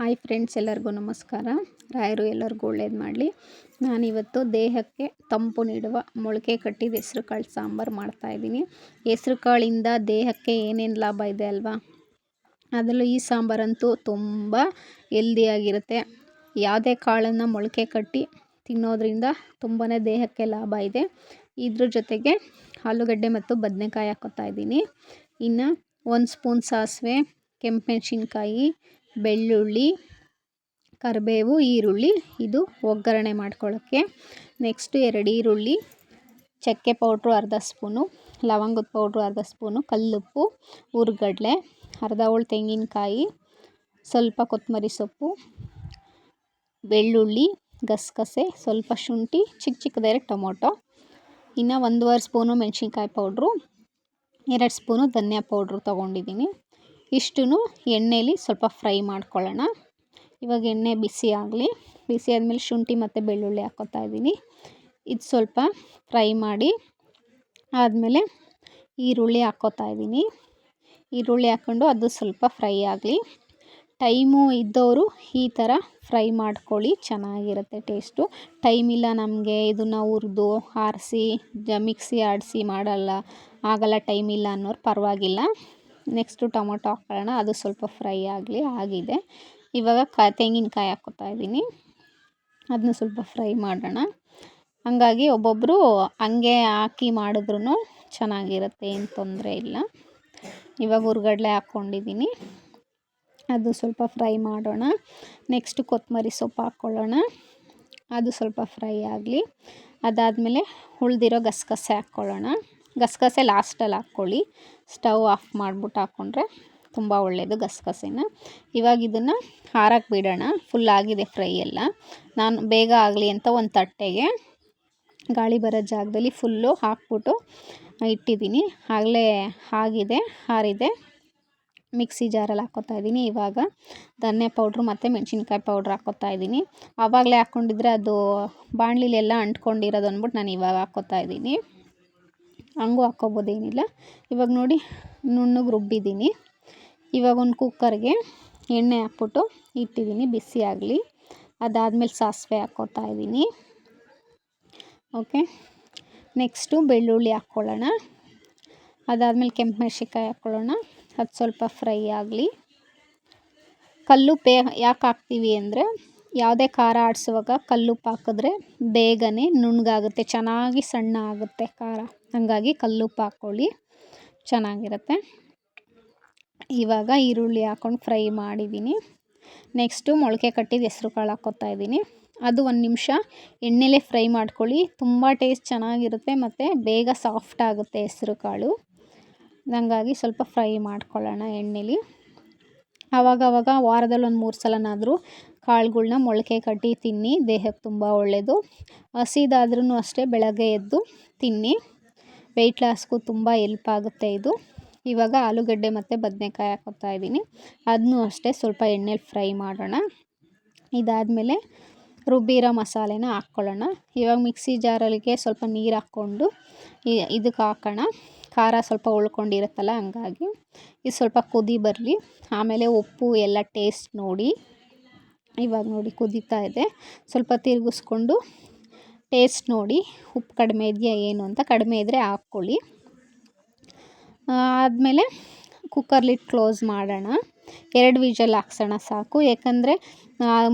Hi friends, ಎಲ್ಲರಿಗೂ ನಮಸ್ಕಾರ. ರಾಯರು ಎಲ್ಲರಿಗೂ ಒಳ್ಳೇದು ಮಾಡಲಿ. ನಾನಿವತ್ತು ದೇಹಕ್ಕೆ ತಂಪು ನೀಡುವ ಮೊಳಕೆ ಕಟ್ಟಿದ ಹೆಸ್ರು ಕಾಳು ಸಾಂಬಾರು ಮಾಡ್ತಾಯಿದ್ದೀನಿ ಹೆಸ್ರು ಕಾಳಿಂದ ದೇಹಕ್ಕೆ ಏನೇನು ಲಾಭ ಇದೆ ಅಲ್ವಾ? ಅದರಲ್ಲೂ ಈ ಸಾಂಬಾರಂತೂ ತುಂಬ ಹೆಲ್ದಿಯಾಗಿರುತ್ತೆ ಯಾವುದೇ ಕಾಳನ್ನು ಮೊಳಕೆ ಕಟ್ಟಿ ತಿನ್ನೋದ್ರಿಂದ ತುಂಬಾ ದೇಹಕ್ಕೆ ಲಾಭ ಇದೆ. ಇದ್ರ ಜೊತೆಗೆ ಆಲೂಗಡ್ಡೆ ಮತ್ತು ಬದನೆಕಾಯಿ ಹಾಕೋತಾ ಇದ್ದೀನಿ. ಇನ್ನು ಒಂದು ಸ್ಪೂನ್ ಸಾಸಿವೆ, ಕೆಂಪು ಮೆಣಸಿನ್ಕಾಯಿ ಬೆಳ್ಳುಳ್ಳಿ, ಕರಿಬೇವು, ಈರುಳ್ಳಿ ಇದು ಒಗ್ಗರಣೆ ಮಾಡ್ಕೊಳ್ಳೋಕ್ಕೆ ನೆಕ್ಸ್ಟು ಎರಡು ಈರುಳ್ಳಿ, ಚಕ್ಕೆ ಪೌಡ್ರು ಅರ್ಧ ಸ್ಪೂನು, ಲವಂಗದ ಪೌಡ್ರು ಅರ್ಧ ಸ್ಪೂನು, ಕಲ್ಲುಪ್ಪು ಹುರ್ಗಡ್ಲೆ ಅರ್ಧ ಹೋಳು ತೆಂಗಿನಕಾಯಿ, ಸ್ವಲ್ಪ ಕೊತ್ತಂಬರಿ ಸೊಪ್ಪು, ಬೆಳ್ಳುಳ್ಳಿ, ಗಸಗಸೆ, ಸ್ವಲ್ಪ ಶುಂಠಿ, ಚಿಕ್ಕ ಚಿಕ್ಕದಾಗಿ ಟೊಮೊಟೊ, ಇನ್ನು ಒಂದೂವರೆ ಸ್ಪೂನು ಮೆಣಸಿನ್ಕಾಯಿ ಪೌಡ್ರು, ಎರಡು ಸ್ಪೂನು ಧನಿಯಾ ಪೌಡ್ರು ತೊಗೊಂಡಿದ್ದೀನಿ. ಇಷ್ಟು ಎಣ್ಣೆಯಲ್ಲಿ ಸ್ವಲ್ಪ ಫ್ರೈ ಮಾಡ್ಕೊಳ್ಳೋಣ. ಇವಾಗ ಎಣ್ಣೆ ಬಿಸಿ ಆಗಲಿ, ಬಿಸಿ ಆದಮೇಲೆ ಶುಂಠಿ ಮತ್ತು ಬೆಳ್ಳುಳ್ಳಿ ಹಾಕೋತಾ ಇದ್ದೀನಿ. ಇದು ಸ್ವಲ್ಪ ಫ್ರೈ ಮಾಡಿ ಆದಮೇಲೆ ಈರುಳ್ಳಿ ಹಾಕೋತಾ ಇದ್ದೀನಿ. ಈರುಳ್ಳಿ ಹಾಕ್ಕೊಂಡು ಅದು ಸ್ವಲ್ಪ ಫ್ರೈ ಆಗಲಿ. ಟೈಮು ಇದ್ದವರು ಈ ಥರ ಫ್ರೈ ಮಾಡ್ಕೊಳ್ಳಿ, ಚೆನ್ನಾಗಿರುತ್ತೆ ಟೇಸ್ಟು. ಟೈಮ್ ಇಲ್ಲ ನಮಗೆ ಇದನ್ನು ಹುರಿದು ಆರಿಸಿ, ಜ, ಮಿಕ್ಸಿ ಆಡಿಸಿ ಮಾಡಲ್ಲ, ಆಗಲ್ಲ ಟೈಮ್ ಇಲ್ಲ ಅನ್ನೋರು ಪರವಾಗಿಲ್ಲ. ನೆಕ್ಸ್ಟು ಟೊಮೊಟೊ ಹಾಕೊಳ್ಳೋಣ. ಅದು ಸ್ವಲ್ಪ ಫ್ರೈ ಆಗಲಿ, ಆಗಿದೆ. ಇವಾಗ ಕ, ತೆಂಗಿನಕಾಯಿ ಹಾಕ್ಕೋತಾ ಇದ್ದೀನಿ. ಅದನ್ನ ಸ್ವಲ್ಪ ಫ್ರೈ ಮಾಡೋಣ. ಹಂಗಾಗಿ ಒಬ್ಬೊಬ್ಬರು ಹಂಗೆ ಹಾಕಿ ಮಾಡಿದ್ರೂ ಚೆನ್ನಾಗಿರುತ್ತೆ, ಏನು ತೊಂದರೆ ಇಲ್ಲ. ಇವಾಗ ಹುರ್ಗಡ್ಲೆ ಹಾಕ್ಕೊಂಡಿದ್ದೀನಿ ಅದು ಸ್ವಲ್ಪ ಫ್ರೈ ಮಾಡೋಣ. ನೆಕ್ಸ್ಟು ಕೊತ್ತಂಬರಿ ಸೊಪ್ಪು ಹಾಕ್ಕೊಳ್ಳೋಣ ಅದು ಸ್ವಲ್ಪ ಫ್ರೈ ಆಗಲಿ. ಅದಾದಮೇಲೆ ಉಳ್ದಿರೋ ಗಸಗಸೆ ಹಾಕ್ಕೊಳ್ಳೋಣ ಗಸಗಸೆ ಲಾಸ್ಟಲ್ಲಿ ಹಾಕ್ಕೊಳ್ಳಿ. ಸ್ಟವ್ ಆಫ್ ಮಾಡಿಬಿಟ್ಟು ಹಾಕ್ಕೊಂಡ್ರೆ ತುಂಬ ಒಳ್ಳೆಯದು ಗಸಗಸೆನ. ಇವಾಗ ಇದನ್ನು ಹಾರಕ್ಕೆ ಬಿಡೋಣ. ಫುಲ್ ಆಗಿದೆ ಫ್ರೈ ಎಲ್ಲ. ನಾನು ಬೇಗ ಆಗಲಿ ಅಂತ ಒಂದು ತಟ್ಟೆಗೆ ಗಾಳಿ ಬರೋ ಜಾಗದಲ್ಲಿ ಫುಲ್ಲು ಹಾಕ್ಬಿಟ್ಟು ಇಟ್ಟಿದ್ದೀನಿ. ಆಗಲೇ ಆಗಿದೆ ಹಾರಿದೆ ಮಿಕ್ಸಿ ಜಾರಲ್ಲಿ ಹಾಕೋತಾ ಇದ್ದೀನಿ. ಇವಾಗ ಧನ್ಯ ಪೌಡ್ರು ಮತ್ತು ಮೆಣಸಿನ್ಕಾಯಿ ಪೌಡ್ರ್ ಹಾಕೋತಾ ಇದ್ದೀನಿ. ಆವಾಗಲೇ ಹಾಕ್ಕೊಂಡಿದ್ರೆ ಅದು ಬಾಣಲಿಲೆಲ್ಲ ಅಂಟ್ಕೊಂಡಿರೋದು ಅಂದ್ಬಿಟ್ಟು ನಾನು ಇವಾಗ ಹಾಕ್ಕೋತಾ ಇದ್ದೀನಿ. ಹಂಗೂ ಹಾಕ್ಕೊಬೋದೇನಿಲ್ಲ ಇವಾಗ ನೋಡಿ, ನುಣ್ಣಗೆ ರುಬ್ಬಿದ್ದೀನಿ. ಇವಾಗ ಒಂದು ಕುಕ್ಕರ್ಗೆ ಎಣ್ಣೆ ಹಾಕ್ಬಿಟ್ಟು ಇಟ್ಟಿದ್ದೀನಿ, ಬಿಸಿ ಆಗಲಿ. ಅದಾದಮೇಲೆ ಸಾಸಿವೆ ಹಾಕ್ಕೋತಾ ಇದ್ದೀನಿ. ಓಕೆ. ನೆಕ್ಸ್ಟು ಬೆಳ್ಳುಳ್ಳಿ ಹಾಕ್ಕೊಳ್ಳೋಣ. ಅದಾದಮೇಲೆ ಕೆಂಪು ಮೆಣಸಿನ್ಕಾಯಿ ಹಾಕ್ಕೊಳ್ಳೋಣ. ಅದು ಸ್ವಲ್ಪ ಫ್ರೈ ಆಗಲಿ. ಕಲ್ಲುಪ್ಪು ಯಾಕೆ ಹಾಕ್ತೀವಿ ಅಂದರೆ ಯಾವುದೇ ಖಾರ ಆಡಿಸುವಾಗ ಕಲ್ಲುಪ್ಪು ಹಾಕಿದ್ರೆ ಬೇಗನೆ ನುಣ್ಣಗಾಗುತ್ತೆ, ಚೆನ್ನಾಗಿ ಸಣ್ಣ ಆಗುತ್ತೆ ಖಾರ. ಹಾಗಾಗಿ ಕಲ್ಲುಪ್ಪು ಹಾಕ್ಕೊಳ್ಳಿ, ಚೆನ್ನಾಗಿರುತ್ತೆ. ಇವಾಗ ಈರುಳ್ಳಿ ಹಾಕ್ಕೊಂಡು ಫ್ರೈ ಮಾಡಿದ್ದೀನಿ. ನೆಕ್ಸ್ಟು ಮೊಳಕೆ ಕಟ್ಟಿದ ಹೆಸ್ರು ಕಾಳು ಹಾಕ್ಕೊತಾ ಇದ್ದೀನಿ. ಅದು ಒಂದು ನಿಮಿಷ ಎಣ್ಣೆಲೇ ಫ್ರೈ ಮಾಡ್ಕೊಳ್ಳಿ. ತುಂಬ ಟೇಸ್ಟ್ ಚೆನ್ನಾಗಿರುತ್ತೆ ಮತ್ತು ಬೇಗ ಸಾಫ್ಟ್ ಆಗುತ್ತೆ ಹೆಸ್ರು ಕಾಳು. ಹಂಗಾಗಿ ಸ್ವಲ್ಪ ಫ್ರೈ ಮಾಡ್ಕೊಳ್ಳೋಣ ಎಣ್ಣೆಲಿ. ಆವಾಗವಾಗ ವಾರದಲ್ಲಿ ಒಂದು ಮೂರು ಸಲನಾದರೂ ಕಾಳುಗಳ್ನ ಮೊಳಕೆ ಕಟ್ಟಿ ತಿನ್ನಿ ದೇಹಕ್ಕೆ ತುಂಬ ಒಳ್ಳೆಯದು ಹಸಿದಾದ್ರೂ ಅಷ್ಟೇ ಬೆಳಗ್ಗೆ ಎದ್ದು ತಿನ್ನಿ. ವೆಯ್ಟ್ ಲಾಸ್ಗೂ ತುಂಬ ಎಲ್ಪ್ ಆಗುತ್ತೆ ಇದು. ಇವಾಗ ಆಲೂಗಡ್ಡೆ ಮತ್ತು ಬದನೆಕಾಯಿ ಹಾಕೋತಾ ಇದ್ದೀನಿ. ಅದನ್ನೂ ಅಷ್ಟೇ ಸ್ವಲ್ಪ ಎಣ್ಣೆಲಿ ಫ್ರೈ ಮಾಡೋಣ. ಇದಾದಮೇಲೆ ರುಬ್ಬಿರೋ ಮಸಾಲೆನ ಹಾಕ್ಕೊಳ್ಳೋಣ. ಇವಾಗ ಮಿಕ್ಸಿ ಜಾರಲ್ಲಿಗೆ ಸ್ವಲ್ಪ ನೀರು ಹಾಕ್ಕೊಂಡು ಇದಕ್ಕೆ ಹಾಕೋಣ. ಖಾರ ಸ್ವಲ್ಪ ಉಳ್ಕೊಂಡಿರುತ್ತಲ್ಲ, ಹಂಗಾಗಿ ಇದು ಸ್ವಲ್ಪ ಕುದಿ ಬರಲಿ. ಆಮೇಲೆ ಉಪ್ಪು ಎಲ್ಲ ಟೇಸ್ಟ್ ನೋಡಿ. ಇವಾಗ ನೋಡಿ ಕುದೀತಾ ಇದೆ. ಸ್ವಲ್ಪ ತಿರುಗಿಸ್ಕೊಂಡು ಟೇಸ್ಟ್ ನೋಡಿ ಉಪ್ಪು ಕಡಿಮೆ ಇದೆಯಾ ಏನು ಅಂತ ಕಡಿಮೆ ಇದ್ದರೆ ಹಾಕ್ಕೊಳ್ಳಿ. ಆದಮೇಲೆ ಕುಕ್ಕರ್ಲಿಟ್ಟು ಕ್ಲೋಸ್ ಮಾಡೋಣ. ಎರಡು ವಿಜಲ್ ಹಾಕ್ಸೋಣ ಸಾಕು. ಯಾಕಂದರೆ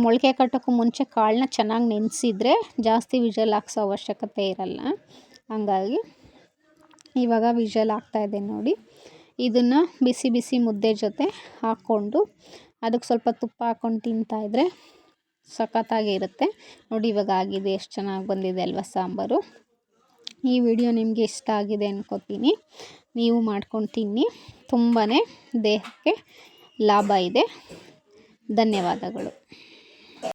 ಮೊಳಕೆ ಕಟ್ಟೋಕ್ಕೂ ಮುಂಚೆ ಕಾಳನ್ನ ಚೆನ್ನಾಗಿ ನೆನೆಸಿದ್ರೆ ಜಾಸ್ತಿ ವಿಜಲ್ ಹಾಕ್ಸೋ ಅವಶ್ಯಕತೆ ಇರಲ್ಲ. ಹಂಗಾಗಿ ಇವಾಗ ವಿಜಲ್ ಆಗ್ತಾಯಿದೆ ನೋಡಿ. ಇದನ್ನು ಬಿಸಿ ಬಿಸಿ ಮುದ್ದೆ ಜೊತೆ ಹಾಕ್ಕೊಂಡು ಅದಕ್ಕೆ ಸ್ವಲ್ಪ ತುಪ್ಪ ಹಾಕ್ಕೊಂಡು ತಿಂತಾಯಿದ್ರೆ ಸಖತ್ತಾಗಿರುತ್ತೆ ನೋಡಿ ಇವಾಗ ಆಗಿದೆ, ಎಷ್ಟು ಚೆನ್ನಾಗಿ ಬಂದಿದೆ ಅಲ್ವಾ ಸಾಂಬಾರು. ಈ ವಿಡಿಯೋ ನಿಮಗೆ ಇಷ್ಟ ಆಗಿದೆ ಅನ್ಕೋತೀನಿ. ನೀವು ಮಾಡ್ಕೊಂಡು ತಿನ್ನಿ. ತುಂಬಾ ದೇಹಕ್ಕೆ ಲಾಭ ಇದೆ. ಧನ್ಯವಾದಗಳು.